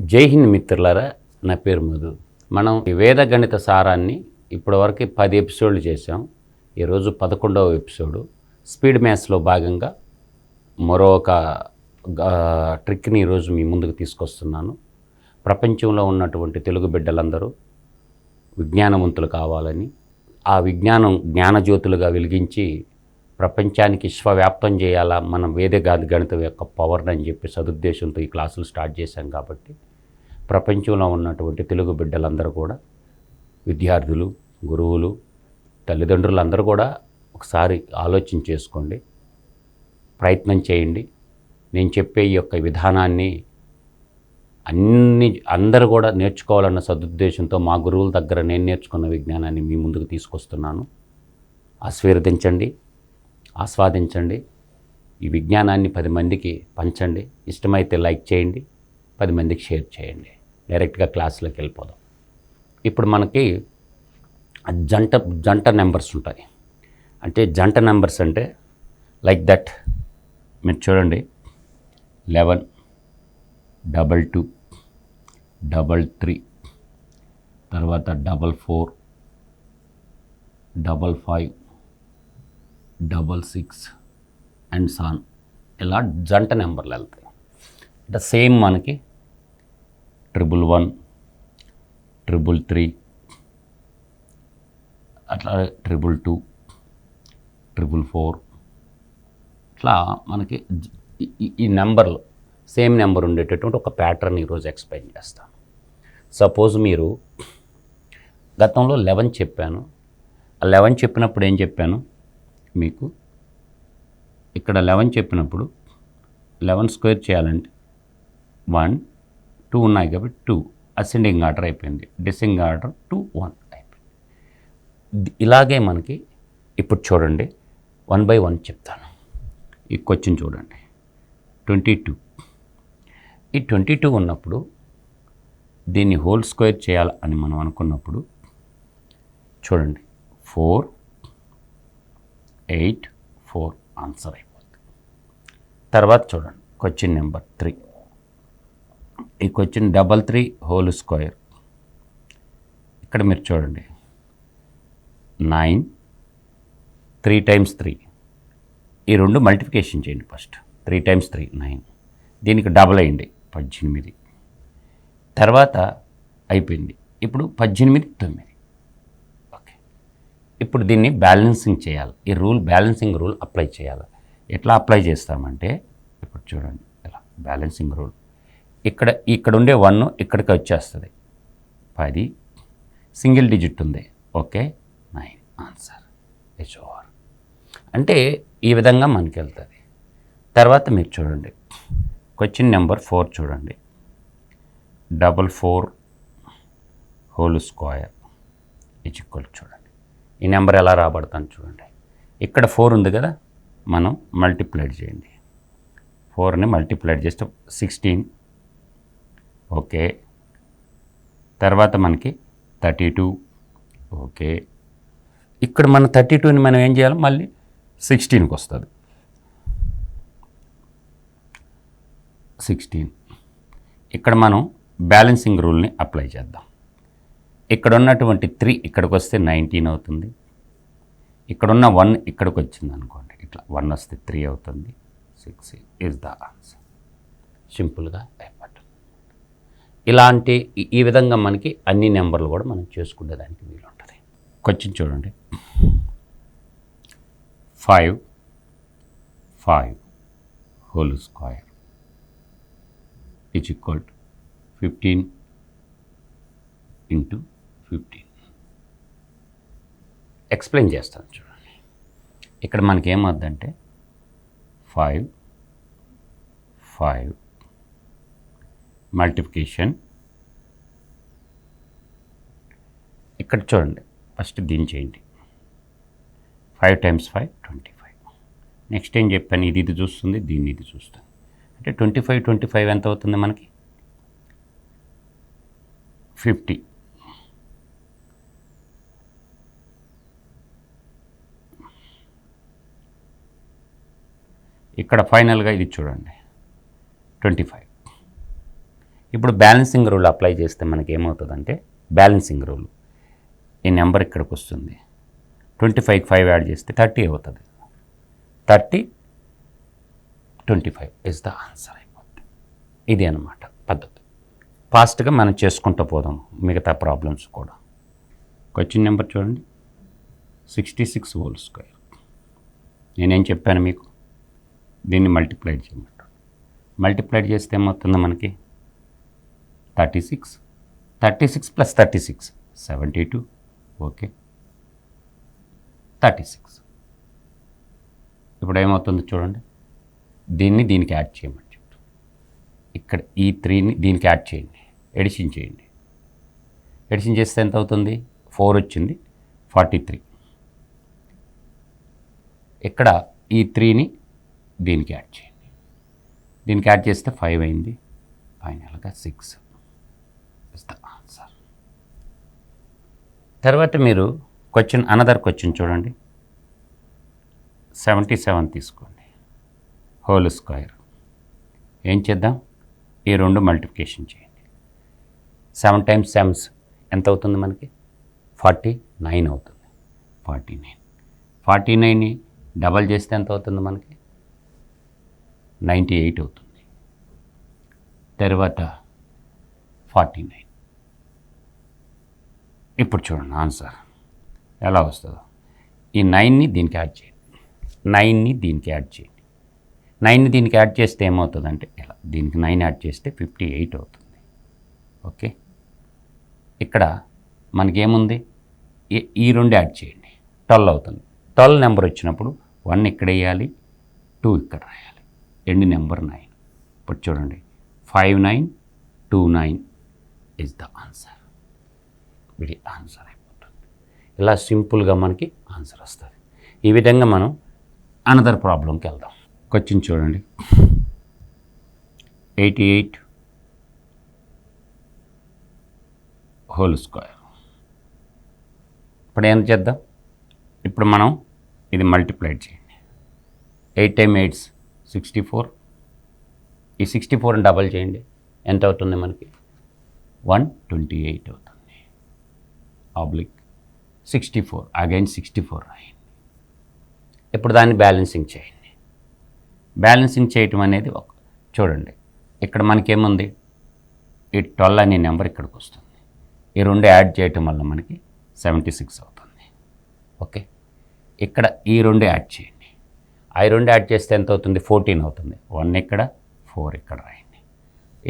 జై హింద్ మిత్రులారా నా పేరు మధు. మనం ఈ వేద గణిత సారాన్ని ఇప్పటివరకు పది ఎపిసోడ్లు చేసాం ఈరోజు పదకొండవ ఎపిసోడు. స్పీడ్ మ్యాథ్స్లో భాగంగా మరొక ఒక ట్రిక్ని ఈరోజు మీ ముందుకు తీసుకొస్తున్నాను. ప్రపంచంలో ఉన్నటువంటి తెలుగు బిడ్డలందరూ విజ్ఞానవంతులు కావాలని ఆ విజ్ఞానం జ్ఞానజ్యోతులుగా వెలిగించి ప్రపంచానికి విశ్వవ్యాప్తం చేయాలా? మనం వేదగాది గణితం యొక్క పవర్ని అని చెప్పి సదుద్దేశంతో ఈ క్లాసులు స్టార్ట్ చేశాం కాబట్టి ప్రపంచంలో ఉన్నటువంటి తెలుగు బిడ్డలందరూ కూడా విద్యార్థులు గురువులు తల్లిదండ్రులు అందరూ కూడా ఒకసారి ఆలోచన చేసుకోండి. ప్రయత్నం చేయండి. నేను చెప్పే ఈ యొక్క విధానాన్ని అన్ని అందరూ కూడా నేర్చుకోవాలన్న సదుద్దేశంతో మా గురువుల దగ్గర నేను నేర్చుకున్న విజ్ఞానాన్ని మీ ముందుకు తీసుకొస్తున్నాను. ఆశీర్వదించండి. ఆస్వాదించండి. ఈ విజ్ఞానాన్ని పది మందికి పంచండి. ఇష్టమైతే లైక్ చేయండి. పది మందికి షేర్ చేయండి. డైరెక్ట్గా క్లాస్లోకి వెళ్ళిపోదాం. ఇప్పుడు మనకి జంట జంట నెంబర్స్ ఉంటాయి. అంటే జంట నెంబర్స్ అంటే లైక్ దట్ మీరు చూడండి. Eleven double two double three తర్వాత double four double five double six and so on ఇలా జంట నెంబర్లు వెళ్తాయి. అంటే సేమ్ మనకి ట్రిపుల్ వన్ ట్రిపుల్ త్రీ అట్లా ట్రిపుల్ టూ ట్రిపుల్ ఫోర్. ఇట్లా మనకి ఈ- ఈ నెంబర్లు సేమ్ నెంబర్ ఉండేటటువంటి ఒక ప్యాటర్న్ ఈరోజు ఎక్స్ప్లెయిన్ చేస్తాను. సపోజ్ మీరు గతంలో లెవెన్ చెప్పాను. ఆ లెవెన్ చెప్పినప్పుడు ఏం చెప్పాను? మీకు. ఇక్కడ లెవెన్ చెప్పినప్పుడు లెవెన్ స్క్వేర్ చేయాలంటే వన్ టూ ఉన్నాయి కాబట్టి టూ. అసెండింగ్ ఆర్డర్ అయిపోయింది. డిసెండింగ్ ఆర్డర్ టూ వన్ అయిపోయింది. ఇలాగే మనకి ఇప్పుడు చూడండి. వన్ బై వన్ చెప్తాను. ఈ క్వశ్చన్ చూడండి. Twenty two. ఈ ట్వంటీ టూ ఉన్నప్పుడు దీన్ని హోల్ స్క్వేర్ చేయాలి అని మనం అనుకున్నప్పుడు చూడండి. ఫోర్ ఎయిట్ ఫోర్ ఆన్సర్ అయిపోతుంది తర్వాత చూడండి క్వశ్చన్ నెంబర్ త్రీ. ఈ question double three whole square. ఇక్కడ మీరు చూడండి నైన్ త్రీ టైమ్స్ త్రీ. ఈ రెండు మల్టిప్లికేషన్ చేయండి first. Three times three nine. దీనికి డబల్ అయ్యండి పద్దెనిమిది. తర్వాత అయిపోయింది. ఇప్పుడు పద్దెనిమిది తొమ్మిది. ఇప్పుడు దీన్ని బ్యాలెన్సింగ్ చేయాలి. ఈ రూల్ బ్యాలెన్సింగ్ రూల్ అప్లై చేయాలి. ఎట్లా అప్లై చేస్తామంటే ఇప్పుడు చూడండి ఇలా బ్యాలెన్సింగ్ రూల్ ఇక్కడ ఇక్కడ ఉండే వన్ ఇక్కడికి వచ్చేస్తుంది. పది సింగిల్ డిజిట్ ఉంది. Okay nine answer it's over అంటే ఈ విధంగా మనకి వెళ్తుంది తర్వాత మీరు చూడండి. క్వశ్చన్ నెంబర్ ఫోర్ చూడండి. Double four whole square is equal చూడండి. ఈ నెంబర్ ఎలా రాబడతాను చూడండి. ఇక్కడ ఫోర్ ఉంది కదా మనం మల్టిప్లైడ్ చేయండి. ఫోర్ని మల్టిప్లైడ్ చేస్తే సిక్స్టీన్ ఓకే. తర్వాత మనకి థర్టీ టూ ఓకే. ఇక్కడ మన థర్టీ టూని మనం ఏం చేయాలి? మళ్ళీ సిక్స్టీన్కి వస్తుంది. సిక్స్టీన్ ఇక్కడ మనం బ్యాలెన్సింగ్ రూల్ని అప్లై చేద్దాం. ఇక్కడ ఉన్నటువంటి త్రీ ఇక్కడికి వస్తే నైన్టీన్ అవుతుంది. ఇక్కడున్న వన్ ఇక్కడికి వచ్చింది అనుకోండి ఇట్లా వన్ వస్తే త్రీ అవుతుంది. Six is the answer. సింపుల్గా అయిపోతుంది. ఇలాంటి ఈ- విధంగా మనకి అన్ని నెంబర్లు కూడా మనం చేసుకునేదానికి వీలు ఉంటుంది క్వశ్చన్ చూడండి. Five five whole square is equal fifteen into fifteen explain చేస్తాను చూడండి. ఇక్కడ మనకి ఏమవుద్దంటే ఫైవ్ ఫైవ్ మల్టిప్లికేషన్ ఇక్కడ చూడండి ఫస్ట్ దీన్ని చేయండి. Five times five twenty five next ఏం చెప్పాను? ఇది ఇది చూస్తుంది దీన్ని ఇది చూస్తుంది. అంటే ట్వంటీ ఫైవ్ ట్వంటీ ఫైవ్ ఎంత అవుతుంది మనకి? ఫిఫ్టీ ఇక్కడ ఫైనల్గా ఇది చూడండి. Twenty five. ఇప్పుడు బ్యాలెన్సింగ్ రూల్ అప్లై చేస్తే మనకి ఏమవుతుందంటే బ్యాలెన్సింగ్ రూల్. ఈ నెంబర్ ఇక్కడికి వస్తుంది. ట్వంటీ ఫైవ్కి ఫైవ్ యాడ్ చేస్తే థర్టీ అవుతుంది. Thirty twenty five is the answer అయిపోతుంది ఇది అనమాట పద్ధతి. ఫాస్ట్గా మనం చేసుకుంటూ పోదాం. మిగతా ప్రాబ్లమ్స్ కూడా. క్వశ్చన్ నెంబర్ చూడండి. Sixty six whole square. నేనేం చెప్పాను మీకు? దీన్ని మల్టిప్లై చేయమంటాడు మల్టిప్లై చేస్తే ఏమవుతుంది మనకి? Thirty six thirty six plus thirty six seventy two okay thirty six ఇప్పుడు ఏమవుతుందో చూడండి. దీన్ని దీనికి యాడ్ చేయమని చెప్తాం ఇక్కడ ఈ త్రీని దీనికి యాడ్ చేయండి. ఎడిషన్ చేయండి. ఎడిషన్ చేస్తే ఎంత అవుతుంది? ఫోర్ వచ్చింది. ఫార్టీ త్రీ ఇక్కడ ఈ త్రీని దీనికి యాడ్ చేయండి. దీనికి యాడ్ చేస్తే ఫైవ్ అయింది. ఫైనల్గా సిక్స్ ఇస్ ద ఆన్సర్ తర్వాత మీరు క్వశ్చన్ అనదర్ క్వశ్చన్ చూడండి. సెవెంటీ సెవెన్ తీసుకోండి. హోల్ స్క్వేర్ ఏం చేద్దాం? ఈ రెండు మల్టిప్లికేషన్ చేయండి. సెవెన్ టైమ్స్ సెవెన్స్ ఎంత అవుతుంది మనకి? ఫార్టీ నైన్ అవుతుంది. ఫార్టీ నైన్ ఫార్టీ నైన్ని డబల్ చేస్తే ఎంత అవుతుంది మనకి? నైంటీ ఎయిట్ అవుతుంది. తర్వాత ఫార్టీ నైన్. ఇప్పుడు చూడండి ఆన్సర్. ఎలా వస్తుందో. ఈ నైన్ని దీనికి యాడ్ చేయండి. నైన్ని దీనికి యాడ్ చేయండి. నైన్ని దీనికి యాడ్ చేస్తే ఏమవుతుందంటే ఇలా దీనికి నైన్ యాడ్ చేస్తే ఫిఫ్టీ ఎయిట్ అవుతుంది. ఓకే? ఇక్కడ మనకేముంది? ఈ- ఈ రెండు యాడ్ చేయండి. ట్వెల్వ్ అవుతుంది. ట్వెల్వ్ నెంబర్ వచ్చినప్పుడు వన్ ఇక్కడ వేయాలి టూ ఇక్కడ రాయాలి. End number nine. ఇప్పుడు చూడండి. Five nine two nine is the answer వీడి ఆన్సర్ అయిపోతుంది. ఇలా సింపుల్గా మనకి ఆన్సర్ వస్తుంది. ఈ విధంగా మనం అనదర్ ప్రాబ్లంకి వెళ్దాం. క్వశ్చన్ చూడండి. Eighty eight whole square. ఇప్పుడు ఏం చేద్దాం? ఇప్పుడు మనం ఇది మల్టిప్లై చేయండి. Eight time eights. Sixty four. ఈ సిక్స్టీ ఫోర్ని డబల్ చేయండి. ఎంత అవుతుంది మనకి? వన్ ట్వంటీ ఎయిట్ అవుతుంది. Oblique sixty four. Again sixty four రాయండి. ఇప్పుడు దాన్ని బ్యాలెన్సింగ్ చేయండి. బ్యాలెన్సింగ్ చేయటం అనేది ఒక చూడండి. ఇక్కడ మనకేముంది? ఈ ట్వెల్వ్ అనే నెంబర్ ఇక్కడికి వస్తుంది. ఈ రెండు యాడ్ చేయటం వల్ల మనకి సెవెంటీ సిక్స్ అవుతుంది. ఓకే? ఇక్కడ ఈ రెండు యాడ్ చేయండి. ఐ రెండు యాడ్ చేస్తే ఎంత అవుతుంది ఫోర్టీన్ అవుతుంది. వన్ ఇక్కడ ఫోర్ ఇక్కడ రాయండి.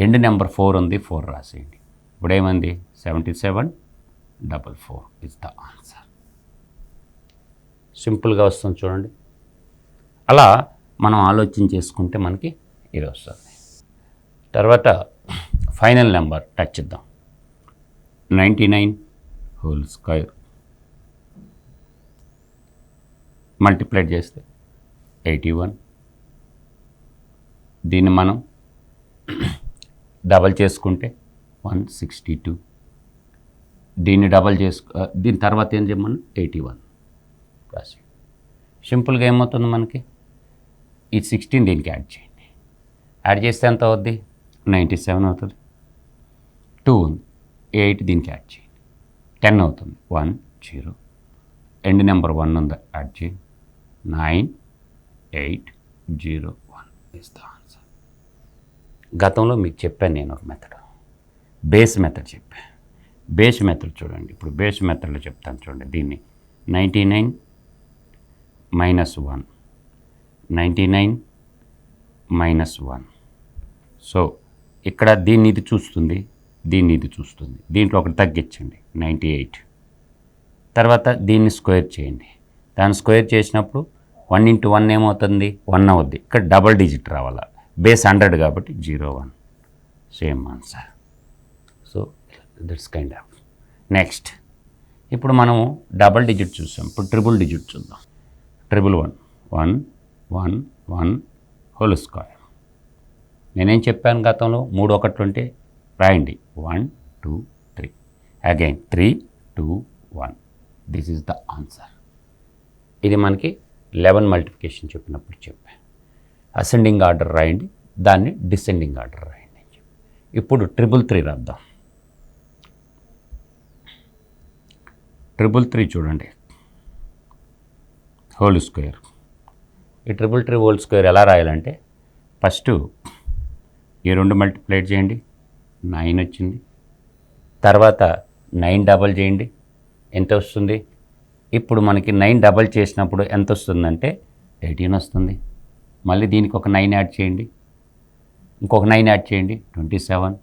ఎండ్ నెంబర్ ఫోర్ ఉంది ఫోర్ రాసేయండి. ఇప్పుడు ఏమంది? Seventy seven double four is the answer. సింపుల్గా వస్తుంది చూడండి. అలా మనం ఆలోచన చేసుకుంటే మనకి ఇది వస్తుంది. తర్వాత ఫైనల్ నెంబర్ టచ్ ఇద్దాం ninety nine whole square. Multiply చేస్తే ఎయిటీ వన్. దీన్ని మనం డబల్ చేసుకుంటే వన్ సిక్స్టీ టూ. దీన్ని డబల్ చేసుకు దీని తర్వాత ఏం చేయమని ఎయిటీ వన్. రాసి సింపుల్గా ఏమవుతుంది మనకి? ఈ సిక్స్టీన్ దీనికి యాడ్ చేయండి. యాడ్ చేస్తే ఎంత అవుద్ది? నైంటీ సెవెన్ అవుతుంది. టూ ఉంది. ఎయిట్ దీనికి యాడ్ చేయండి. టెన్ అవుతుంది. One zero. End number one ఉంది. యాడ్ చేయండి. Nine eight zero one. Is the answer గతంలో మీకు చెప్పాను నేను ఒక మెథడ్ బేస్ మెథడ్ చెప్పాను బేస్ మెథడ్ చూడండి. ఇప్పుడు బేస్ మెథడ్లో చెప్తాను చూడండి. దీన్ని ninety nine minus one. Ninety nine minus one. So ఇక్కడ దీన్ని ఇది చూస్తుంది. దీన్ని ఇది చూస్తుంది. దీంట్లో ఒకటి తగ్గించండి. Ninety eight. తర్వాత దీన్ని స్క్వేర్ చేయండి. దాన్ని స్క్వేర్ చేసినప్పుడు వన్ ఇంటూ వన్ ఏమవుతుంది? వన్ అవుద్ది. ఇక్కడ డబల్ డిజిట్ రావాలా? బేస్ హండ్రెడ్ కాబట్టి zero one. Same answer. So that's kind of next ఇప్పుడు మనము డబల్ డిజిట్ చూసాం. ఇప్పుడు ట్రిపుల్ డిజిట్ చూద్దాం. Triple one. One one one whole square. నేనేం చెప్పాను గతంలో? మూడు ఒకట్లు ఉంటే రాయండి. One two three. Again three two one this is the answer ఇది మనకి లెవెన్ మల్టిప్లికేషన్ చెప్పినప్పుడు చెప్పాను అసెండింగ్ ఆర్డర్ రాయండి దాన్ని డిసెండింగ్ ఆర్డర్ రాయండి అని చెప్పి. ఇప్పుడు ట్రిపుల్ త్రీ రాద్దాం. ట్రిపుల్ త్రీ చూడండి. Whole square. ఈ ట్రిపుల్ త్రీ హోల్ స్క్వేర్ ఎలా రాయాలంటే ఫస్ట్ ఈ రెండు మల్టిప్లైట్ చేయండి నైన్ వచ్చింది. తర్వాత నైన్ డబల్ చేయండి ఎంత వస్తుంది? ఇప్పుడు మనకి నైన్ డబల్ చేసినప్పుడు ఎంత వస్తుందంటే ఎయిటీన్ వస్తుంది. మళ్ళీ దీనికి ఒక నైన్ యాడ్ చేయండి. ఇంకొక నైన్ యాడ్ చేయండి. Twenty seven.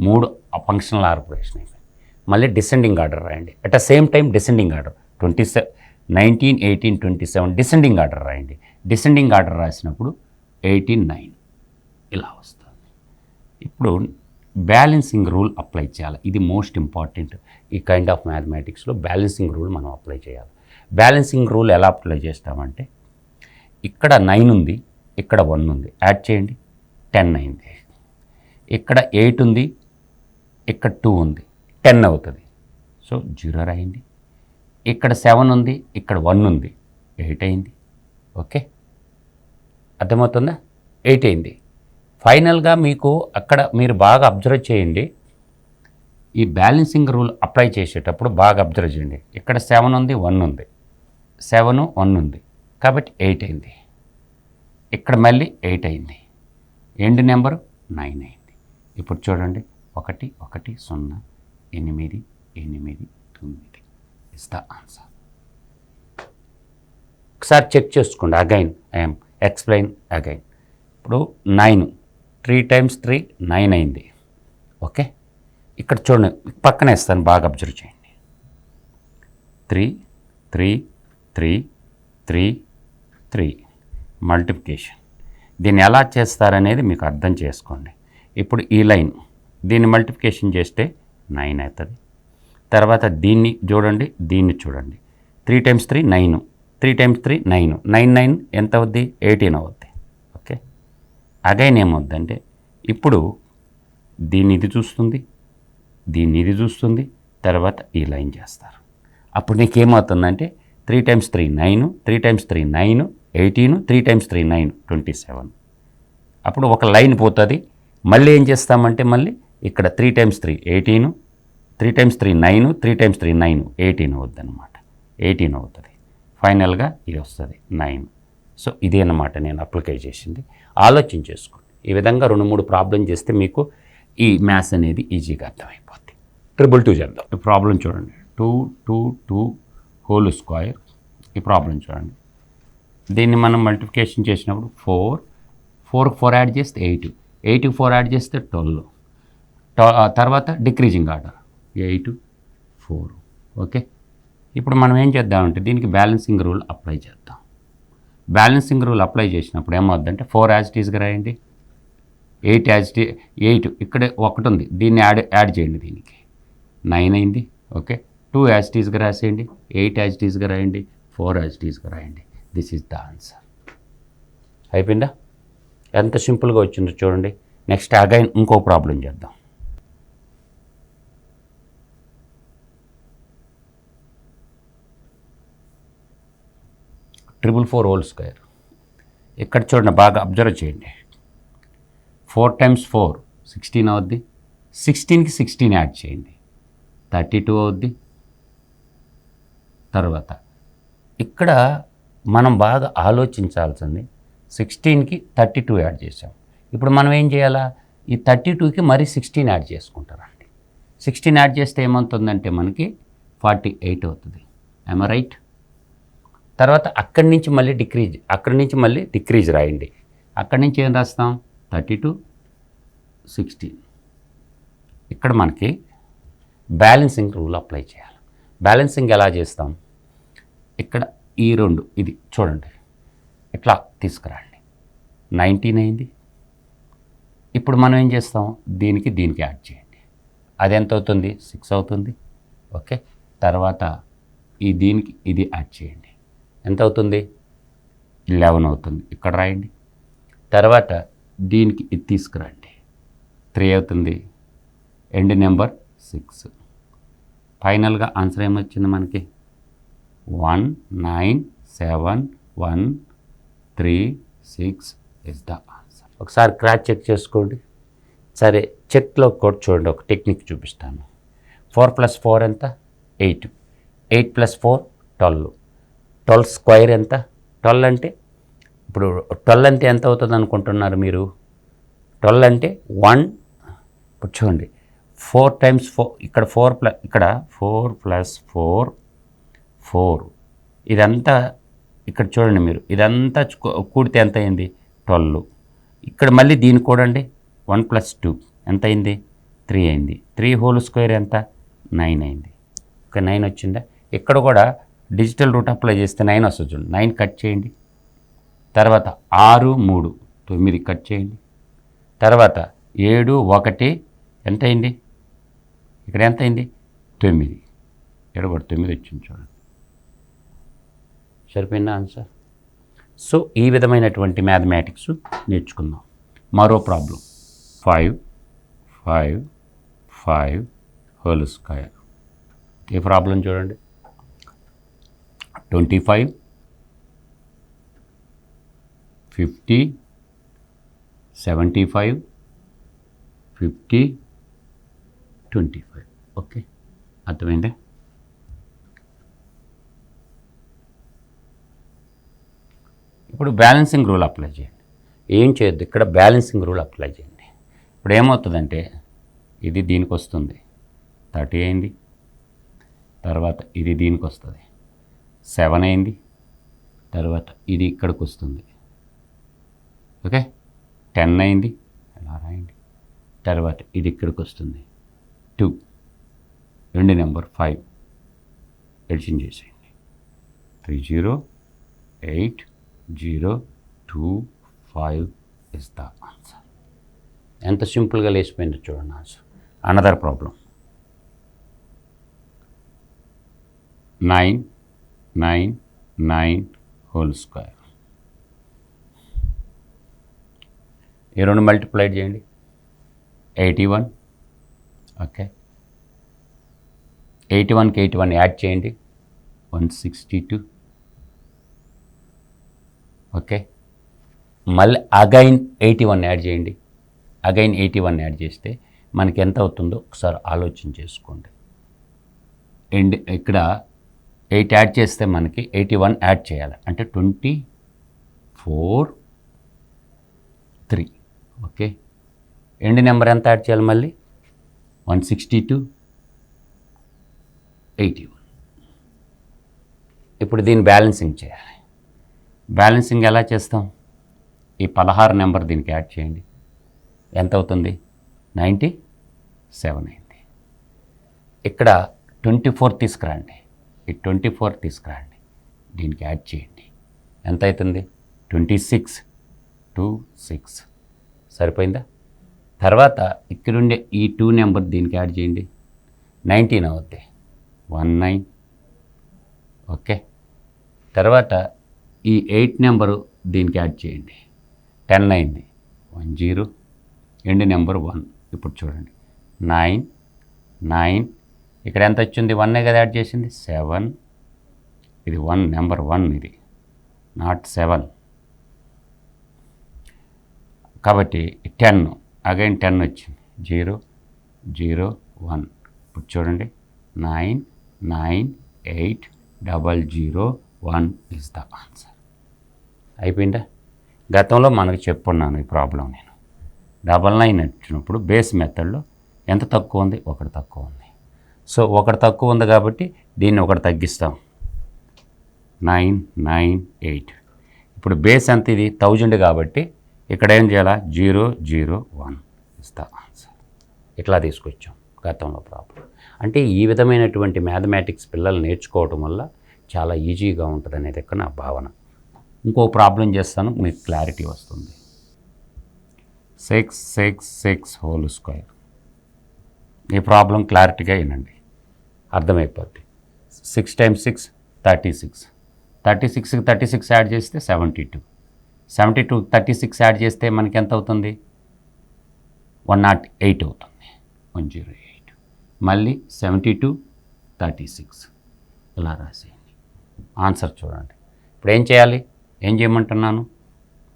మూడు ఫంక్షనల్ ఆర్పరేషన్ అయిపోయి మళ్ళీ డిసెండింగ్ ఆర్డర్ రాయండి. At the same time descending order. Twenty seven nineteen eighteen twenty seven descending order రాయండి. డిసెండింగ్ ఆర్డర్ రాసినప్పుడు ఎయిటీన్ నైన్ ఇలా వస్తుంది. ఇప్పుడు బ్యాలెన్సింగ్ రూల్ అప్లై చేయాలి. ఇది మోస్ట్ ఇంపార్టెంట్. ఈ కైండ్ ఆఫ్ మ్యాథమెటిక్స్లో బ్యాలెన్సింగ్ రూల్ మనం అప్లై చేయాలి. బ్యాలెన్సింగ్ రూల్ ఎలా అప్లై చేస్తామంటే ఇక్కడ నైన్ ఉంది ఇక్కడ వన్ ఉంది. యాడ్ చేయండి. టెన్ అయింది. ఇక్కడ ఎయిట్ ఉంది ఇక్కడ టూ ఉంది. టెన్ అవుతుంది. సో జీరో అయింది ఇక్కడ సెవెన్ ఉంది ఇక్కడ వన్ ఉంది. ఎయిట్ అయింది. ఓకే? అర్థమవుతుందా? ఎయిట్ అయింది. ఫైనల్గా మీకు అక్కడ మీరు బాగా అబ్జర్వ్ చేయండి. ఈ బ్యాలెన్సింగ్ రూల్ అప్లై చేసేటప్పుడు బాగా అబ్జర్వ్ చేయండి. ఇక్కడ సెవెన్ ఉంది వన్ ఉంది. సెవెన్ వన్ ఉంది. కాబట్టి ఎయిట్ అయింది. ఇక్కడ మళ్ళీ ఎయిట్ అయింది. ఎండ్ నెంబరు నైన్ అయింది. ఇప్పుడు చూడండి. ఒకటి ఒకటి సున్నా ఎనిమిది ఎనిమిది తొమ్మిది. ఇస్ ద ఆన్సర్ ఒకసారి చెక్ చేసుకోండి. అగైన్ ఐఎమ్ ఎక్స్ప్లెయిన్ అగైన్ ఇప్పుడు nine. Three times three nine అయింది. ఓకే? ఇక్కడ చూడండి పక్కన ఇస్తాను బాగా అబ్జర్వ్ చేయండి. Three three three three three. Multiplication. దీన్ని ఎలా చేస్తారనేది మీకు అర్థం చేసుకోండి. ఇప్పుడు ఈ లైన్ దీన్ని మల్టిప్లికేషన్ చేస్తే నైన్ అవుతుంది. తర్వాత దీన్ని చూడండి దీన్ని చూడండి. Three times three nine. Three times three nine. Nine nine ఎంత అవుద్ది? ఎయిటీన్ అవుద్ది. అగైన్ ఏమవుద్దంటే ఇప్పుడు దీన్ని ఇది చూస్తుంది దీన్ని ఇది చూస్తుంది తర్వాత ఈ లైన్ చేస్తారు. అప్పుడు నీకేమవుతుందంటే three times three nine three times three nine eighteen three times three nine twenty seven అప్పుడు ఒక లైన్ పోతుంది మళ్ళీ ఏం చేస్తామంటే మళ్ళీ ఇక్కడ three times three eighteen three times three nine three times three nine eighteen అవుద్ది అనమాట ఎయిటీన్ అవుతుంది. ఫైనల్గా ఇది వస్తుంది నైన్ సో ఇదే అన్నమాట నేను అప్లికై చేసింది. ఆలోచన చేసుకోండి. ఈ విధంగా రెండు మూడు ప్రాబ్లం చేస్తే మీకు ఈ మ్యాథ్స్ అనేది ఈజీగా అర్థమైపోద్ది. ట్రిపుల్ టూ చేద్దాం. ఈ ప్రాబ్లం చూడండి. Two two two whole square ఈ ప్రాబ్లం చూడండి. దీన్ని మనం మల్టిప్లికేషన్ చేసినప్పుడు ఫోర్ ఫోర్ ఫోర్ యాడ్ చేస్తే ఎయిట్ ఎయిట్కి ఫోర్ యాడ్ చేస్తే ట్వెల్వ్ తర్వాత decreasing order eight four okay ఇప్పుడు మనం ఏం చేద్దామంటే దీనికి బ్యాలెన్సింగ్ రూల్ అప్లై చేద్దాం. బ్యాలెన్సింగ్ రూల్ అప్లై చేసినప్పుడు ఏమవుద్దంటే ఫోర్ యాజిటీస్గా రాయండి. ఎయిట్ యాజిటీ ఎయిట్ ఇక్కడ ఒకటి ఉంది. దీన్ని యాడ్ యాడ్ చేయండి దీనికి. నైన్ అయింది. ఓకే. టూ యాజిటీస్గా రాసేయండి. ఎయిట్ యాజిటీస్గా రాయండి. ఫోర్ యాజిటీస్గా రాయండి. This is the answer. అయిపోయిందా? ఎంత సింపుల్గా వచ్చిందో చూడండి. నెక్స్ట్ అగైన్ ఇంకో ప్రాబ్లం చేద్దాం. Triple four whole square. ఇక్కడ చూడండి బాగా అబ్జర్వ్ చేయండి. ఫోర్ టైమ్స్ ఫోర్ సిక్స్టీన్ అవుద్ది. సిక్స్టీన్కి సిక్స్టీన్ యాడ్ చేయండి. థర్టీ టూ అవుద్ది. తర్వాత ఇక్కడ మనం బాగా ఆలోచించాల్సింది సిక్స్టీన్కి థర్టీ టూ యాడ్ చేసాం ఇప్పుడు మనం ఏం చేయాలా? ఈ థర్టీ టూకి మరీ సిక్స్టీన్ యాడ్ చేసుకుంటారండి. సిక్స్టీన్ యాడ్ చేస్తే ఏమవుతుందంటే మనకి ఫార్టీ ఎయిట్ అవుతుంది. ఐమ రైట్ తర్వాత అక్కడి నుంచి మళ్ళీ డిక్రీజ్ అక్కడి నుంచి మళ్ళీ డిక్రీజ్ రాయండి. అక్కడి నుంచి ఏం రాస్తాం? థర్టీ టు సిక్స్టీన్ ఇక్కడ మనకి బ్యాలెన్సింగ్ రూల్ అప్లై చేయాలి. బ్యాలెన్సింగ్ ఎలా చేస్తాం? ఇక్కడ ఈ రెండు ఇది చూడండి. ఇట్లా తీసుకురండి. నైన్టీన్ అయింది. ఇప్పుడు మనం ఏం చేస్తాం? దీనికి దీనికి యాడ్ చేయండి. అది ఎంత అవుతుంది? సిక్స్ అవుతుంది. ఓకే. తర్వాత ఈ దీనికి ఇది యాడ్ చేయండి. ఎంత అవుతుంది లెవెన్ అవుతుంది. ఇక్కడ రాయండి. తర్వాత దీనికి ఇది తీసుకురండి. త్రీ అవుతుంది. ఎండ్ నెంబర్ సిక్స్ ఫైనల్గా ఆన్సర్ ఏమొచ్చింది మనకి? One nine seven one three six is the answer ఒకసారి క్రాచ్ చెక్ చేసుకోండి. సరే చెక్లో కూడా చూడండి. ఒక టెక్నిక్ చూపిస్తాను. ఫోర్ ప్లస్ ఫోర్ ఎంత? Eight eight plus four twelve twelve square ఎంత? ట్వెల్వ్ అంటే? ఇప్పుడు ట్వెల్వ్ అంటే ఎంత అవుతుంది అనుకుంటున్నారు మీరు? ట్వెల్వ్ అంటే వన్ ఇప్పుడు చూడండి. ఫోర్ టైమ్స్ ఫోర్ ఇక్కడ ఫోర్ ప్లస్ ఇక్కడ ఫోర్ ప్లస్ ఫోర్ ఫోర్. ఇదంతా ఇక్కడ చూడండి మీరు. ఇదంతా కూడితే ఎంత అయింది? ట్వెల్వ్. ఇక్కడ మళ్ళీ దీన్ని కూడండి. One plus two. ఎంత అయింది? త్రీ అయింది. త్రీ హోల్ స్క్వేర్ ఎంత? నైన్ అయింది. ఒక నైన్ వచ్చిందా? ఇక్కడ కూడా డిజిటల్ రూట్ అప్లై చేస్తే నైన్ వస్తుంది చూడండి. నైన్ కట్ చేయండి. తర్వాత ఆరు మూడు తొమ్మిది కట్ చేయండి. తర్వాత ఏడు ఒకటి ఎంత అయింది? ఇక్కడ ఎంత అయింది? తొమ్మిది. ఇక్కడ కూడా తొమ్మిది వచ్చింది చూడండి. సరిపోయిందా ఆన్సర్ సో ఈ విధమైనటువంటి మ్యాథమెటిక్స్ నేర్చుకుందాం. మరో problem five five five whole square ఈ ప్రాబ్లం చూడండి? Twenty five fifty seventy five fifty twenty five. Okay అర్థమైందా? ఇప్పుడు బ్యాలెన్సింగ్ రూల్ అప్లై చేయండి. ఏం చేయొద్దు ఇక్కడ బ్యాలెన్సింగ్ రూల్ అప్లై చేయండి. ఇప్పుడు ఏమవుతుందంటే ఇది దీనికి వస్తుంది థర్టీ అయింది. తర్వాత ఇది దీనికి వస్తుంది సెవెన్ అయింది. తర్వాత ఇది ఇక్కడికి వస్తుంది. ఓకే? టెన్ అయింది. ఎలా రాయండి. తర్వాత ఇది ఇక్కడికి వస్తుంది. టూ. రెండు నెంబర్ ఫైవ్. ఎడిషన్ చేసేయండి. Three zero eight zero two five is the answer. ఎంత సింపుల్గా లేచిపోయిందో చూడండి answer. Another problem nine nine nine whole square. ఈ రెండు మల్టిప్లై చేయండి. Eighty one. ఓకే. ఎయిటీ వన్కి ఎయిటీ వన్ యాడ్ చేయండి. One sixty two. ఓకే. మళ్ళీ అగైన్ ఎయిటీ వన్ యాడ్ చేయండి. అగైన్ ఎయిటీ వన్ యాడ్ చేస్తే మనకి ఎంత అవుతుందో ఒకసారి ఆలోచన చేసుకోండి. అండ్ ఇక్కడ ఎయిట్ యాడ్ చేస్తే మనకి ఎయిటీ వన్ యాడ్ చేయాలి. అంటే twenty four three okay. End number ఎంత యాడ్ చేయాలి మళ్ళీ? One sixty two eighty one. ఇప్పుడు దీన్ని బ్యాలెన్సింగ్ చేయాలి. బ్యాలెన్సింగ్ ఎలా చేస్తాం? ఈ పదహారు నెంబర్ దీనికి యాడ్ చేయండి. ఎంత అవుతుంది? నైంటీ సెవెన్ అయింది. ఇక్కడ ట్వంటీ ఫోర్ తీసుకురండి. ఈ ట్వంటీ ఫోర్ తీసుకురండి. దీనికి యాడ్ చేయండి. ఎంత అవుతుంది ట్వంటీ సిక్స్. Two six. సరిపోయిందా? తర్వాత ఇక్కడుండే ఈ టూ నెంబర్ దీనికి యాడ్ చేయండి. నైన్టీన్ అవుద్ది. One nine. ఓకే. తర్వాత ఈ ఎయిట్ నెంబరు దీనికి యాడ్ చేయండి. టెన్ అయింది. One zero. End number one. ఇప్పుడు చూడండి. నైన్ నైన్ ఇక్కడ ఎంత వచ్చింది? వన్నే కదా యాడ్ చేసింది? సెవెన్ ఇది వన్ నెంబర్ వన్ ఇది. నాట్ సెవెన్ కాబట్టి టెన్ అగైన్ టెన్ వచ్చింది. జీరో జీరో వన్ ఇప్పుడు చూడండి. Nine nine eight double zero one is the answer అయిపోయిందా? గతంలో మనకు చెప్పున్నాను ఈ ప్రాబ్లం నేను. డబల్ నైన్ వచ్చినప్పుడు బేస్ మెథడ్లో ఎంత తక్కువ ఉంది? ఒకటి తక్కువ ఉంది. సో ఒకటి తక్కువ ఉంది కాబట్టి దీన్ని ఒకటి తగ్గిస్తాం. Nine nine eight. ఇప్పుడు బేస్ ఎంత ఇది? థౌజండ్ కాబట్టి ఇక్కడ ఏం చేయాలా? జీరో జీరో వన్ ఇస్తా. ఆన్సర్ ఇట్లా తీసుకొచ్చాం. గతంలో ప్రాబ్లం అంటే ఈ విధమైనటువంటి మ్యాథమెటిక్స్ పిల్లలు నేర్చుకోవటం వల్ల చాలా ఈజీగా ఉంటుంది అనేది ఇక్కడ నా భావన. ఇంకో ప్రాబ్లం చేస్తాను మీకు క్లారిటీ వస్తుంది. Six six six whole square ఈ ప్రాబ్లం క్లారిటీగా వినండి. అర్థమైపోద్ది. Six times six thirty six thirty సిక్స్కి థర్టీ సిక్స్ యాడ్ చేస్తే seventy two seventy two thirty six add చేస్తే మనకి ఎంత అవుతుంది? వన్ నాట్ ఎయిట్ అవుతుంది. వన్ జీరో ఎయిట్ మళ్ళీ సెవెంటీ టూ థర్టీ సిక్స్ ఇలా రాసేయండి. ఆన్సర్ చూడండి. ఇప్పుడు ఏం చేయాలి? ఏం చేయమంటున్నాను?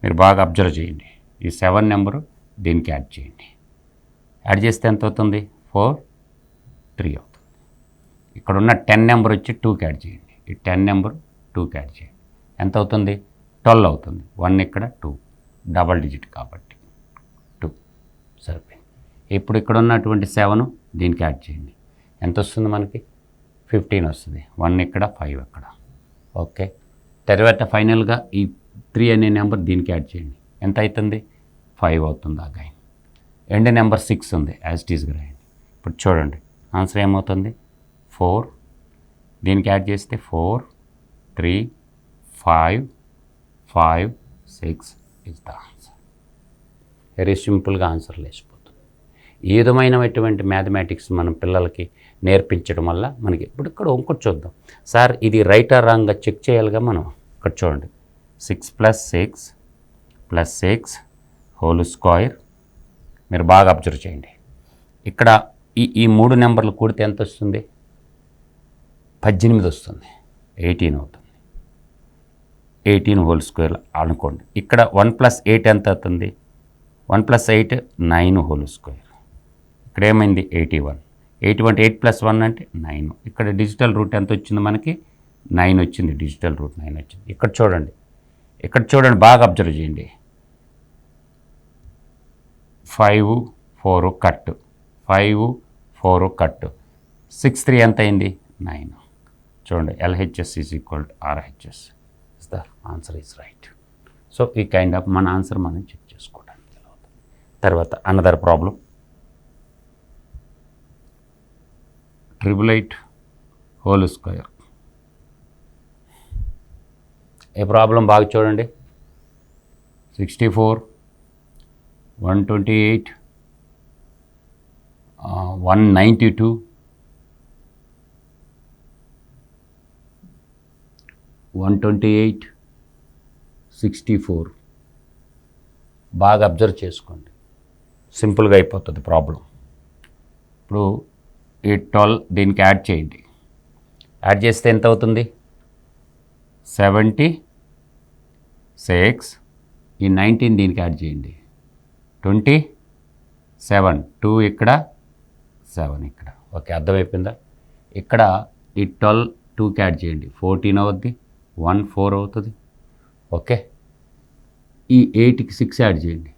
మీరు బాగా అబ్జర్వ్ చేయండి. ఈ సెవెన్ నెంబరు దీనికి యాడ్ చేయండి. యాడ్ చేస్తే ఎంత అవుతుంది? ఫోర్ త్రీ అవుతుంది. ఇక్కడ ఉన్న టెన్ నెంబర్ వచ్చి టూకి యాడ్ చేయండి. ఈ టెన్ నెంబర్ టూకి యాడ్ చేయండి. ఎంత అవుతుంది? ట్వెల్వ్ అవుతుంది. వన్ ఇక్కడ టూ. డబల్ డిజిట్ కాబట్టి టూ. సరిపోయింది. ఇప్పుడు ఇక్కడ ఉన్నటువంటి సెవెన్ దీనికి యాడ్ చేయండి. ఎంత వస్తుంది మనకి? ఫిఫ్టీన్ వస్తుంది. వన్ ఇక్కడ ఫైవ్ ఇక్కడ ఓకే. తర్వాత ఫైనల్గా ఈ త్రీ అనే నెంబర్ దీనికి యాడ్ చేయండి. ఎంత అవుతుంది? ఫైవ్ అవుతుంది again. End number six ఉంది యాజ్ ఇట్ ఈస్గా రాయండి. ఇప్పుడు చూడండి. ఆన్సర్ ఏమవుతుంది? ఫోర్. దీనికి యాడ్ చేస్తే four three five five six is the answer very సింపుల్గా ఆన్సర్ లేచిపోతుంది. ఈ మ్యాథమెటిక్స్ మనం పిల్లలకి నేర్పించడం వల్ల మనకి ఇప్పుడు ఇక్కడ ఇంకోటి చూద్దాం. సార్ ఇది రైట్ ఆర్ రాంగ్గా చెక్ చేయాలిగా మనం? ఇక్కడ చూడండి. Six plus six plus six whole square మీరు బాగా అబ్జర్వ్ చేయండి. ఇక్కడ ఈ ఈ మూడు నెంబర్లు కూడితే ఎంత వస్తుంది? పద్దెనిమిది వస్తుంది. ఎయిటీన్ అవుతుంది. ఎయిటీన్ హోల్ స్క్వేర్ అనుకోండి. ఇక్కడ వన్ ప్లస్ ఎయిట్ ఎంత అవుతుంది? One plus eight nine whole square. ఇక్కడ ఏమైంది? Eighty one. Eighty one eight plus one అంటే నైన్. ఇక్కడ డిజిటల్ రూట్ ఎంత వచ్చింది మనకి? నైన్ వచ్చింది. డిజిటల్ రూట్ నైన్ వచ్చింది. ఇక్కడ చూడండి. ఇక్కడ చూడండి. బాగా అబ్జర్వ్ చేయండి. Five four cut. Five four cut. Six three ఎంత అయింది? నైన్. చూడండి LHS is equal to RHS is the answer is right so ఈ కైండ్ ఆఫ్ మన ఆన్సర్ మనం చెక్ చేసుకోవడానికి తర్వాత another problem triple eight whole square ఏ problem బాగా చూడండి. Sixty four one twenty eight one ninety two one twenty eight sixty four. బాగా observe చేసుకోండి. సింపుల్గా అయిపోతుంది ప్రాబ్లం. ఇప్పుడు ఈ ట్వెల్వ్ దీనికి యాడ్ చేయండి. యాడ్ చేస్తే ఎంత అవుతుంది? Seventy six. ఈ నైన్టీన్ దీనికి యాడ్ చేయండి. Twenty seven. టూ ఇక్కడ సెవెన్ ఇక్కడ. ఓకే అర్థమైపోయిందా? ఇక్కడ ఈ ట్వెల్వ్ టూకి యాడ్ చేయండి. ఫోర్టీన్ అవుద్ది. వన్ ఫోర్ అవుతుంది. ఓకే. ఈ ఎయిట్కి సిక్స్ యాడ్ చేయండి.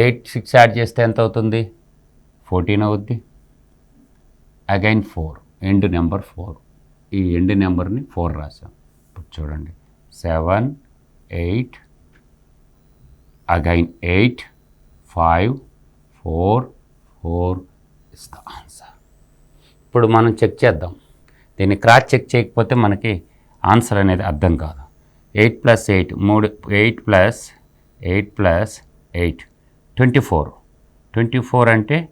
ఎయిట్ సిక్స్ యాడ్ చేస్తే ఎంత అవుతుంది? ఫోర్టీన్ అవుద్ది. Again four end number four ఈ ఎండ్ నెంబర్ని ఫోర్ రాసాం ఇప్పుడు చూడండి. Seven eight again eight five four four is the answer ఇప్పుడు మనం చెక్ చేద్దాం. దీన్ని క్రాస్ చెక్ చేయకపోతే మనకి ఆన్సర్ అనేది అర్థం కాదు. ఎయిట్ ప్లస్ ఎయిట్ మూడు eight plus eight plus eight. Twenty four. Twenty four అంటే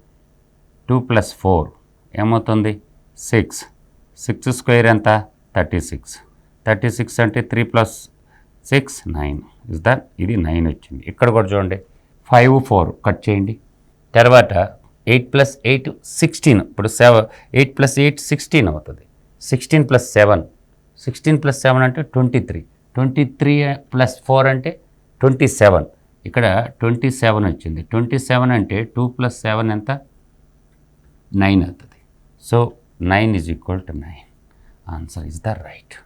టూ ప్లస్ ఫోర్. ఏమవుతుంది? సిక్స్. సిక్స్ స్క్వేర్ ఎంత? Thirty six. థర్టీ సిక్స్ అంటే three plus six nine. Is that ఇది నైన్ వచ్చింది. ఇక్కడ కూడా చూడండి. Five four. కట్ చేయండి. తర్వాత ఎయిట్ ప్లస్ ఎయిట్ సిక్స్టీన్. ఇప్పుడు seven eight plus eight sixteen అవుతుంది. Sixteen plus seven. Sixteen plus seven అంటే twenty three. Twenty three plus four అంటే ట్వంటీ సెవెన్. ఇక్కడ ట్వంటీ సెవెన్ వచ్చింది. ట్వంటీ సెవెన్ అంటే టూ ప్లస్ సెవెన్ ఎంత? నైన్ అవుతుంది. So nine is equal to nine. Answer is the right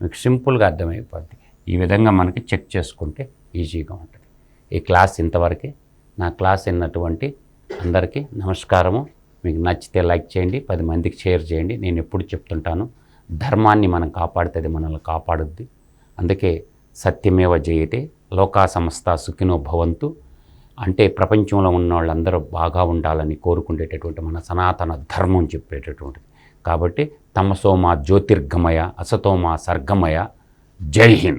మీకు సింపుల్గా అర్థమైపోద్ది. ఈ విధంగా మనకి చెక్ చేసుకుంటే ఈజీగా ఉంటుంది. ఈ క్లాస్ ఇంతవరకే. నా క్లాస్ విన్నటువంటి అందరికీ నమస్కారము. మీకు నచ్చితే లైక్ చేయండి పది మందికి షేర్ చేయండి. నేను ఎప్పుడు చెప్తుంటాను. ధర్మాన్ని మనం కాపాడితే మనల్ని కాపాడుద్ది. అందుకే సత్యమేవ జయతే లోకా సంస్థ సుఖినో భవంతు. అంటే ప్రపంచంలో ఉన్న వాళ్ళందరూ బాగా ఉండాలని కోరుకునేటటువంటి మన సనాతన ధర్మం చెప్పేటటువంటిది. కాబట్టి తమసోమా జ్యోతిర్గమయ అసతోమా సర్గమయ. జై హింద్.